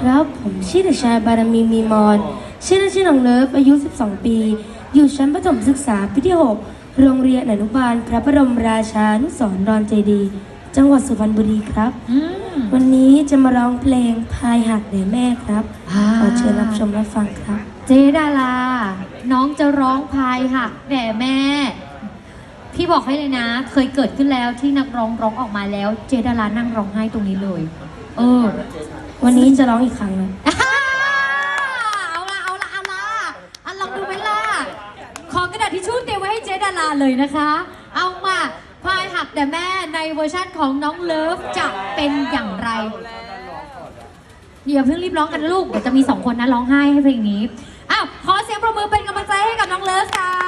ครับผมชื่อเด็กชายบารมีมีมอนชื่อเล่นชื่อน้องเลิฟอายุ 12 ปี อยู่ชั้นประถมศึกษาปีที่ 6 โรงเรียนอนุบาล พระบรมราชานุสรณ์ดอนเจดี จังหวัดสุพรรณบุรีครับ อืมวันนี้จะมาร้องเพลงพายหักแด่แม่ครับอ่าขอเชิญรับชมรับฟังครับ เจดาราน้องจะร้องพายหักแด่แม่ พี่บอกให้เลยนะ เคยเกิดขึ้นแล้วที่นักร้องร้องออกมาแล้ว เจดารานั่งร้องไห้ตรงนี้เลย เออ วันนี้จะร้องอีกครั้งนะอ่าเอาละเอาละเอาละอะลองดูไหมล่ะ ขอกระดาษทิชชู่เตรียมไว้ให้เจ๊ดาราเลยนะคะ เอามาพายหักแต่แม่ในเวอร์ชั่นของน้องเลิฟจะเป็นอย่างไรอย่าเพิ่งรีบร้องกันนะลูกเดี๋ยวจะมีสองคนนะร้องไห้ให้เพลงนี้อ้าวขอเสียงประมือเป็นกำลังใจให้กับน้องเลิฟค่ะ